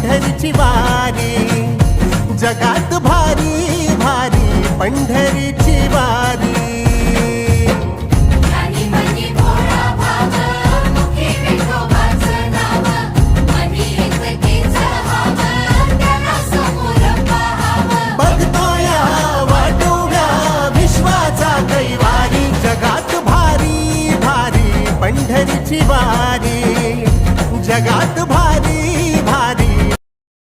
पंढरीची वारी. जगात भारी भारी पंढरीची वारी. बघतोय वाटोव्या विश्वाचा कैवारी. जगात भारी भारी पंढरीची वारी. जगात भारी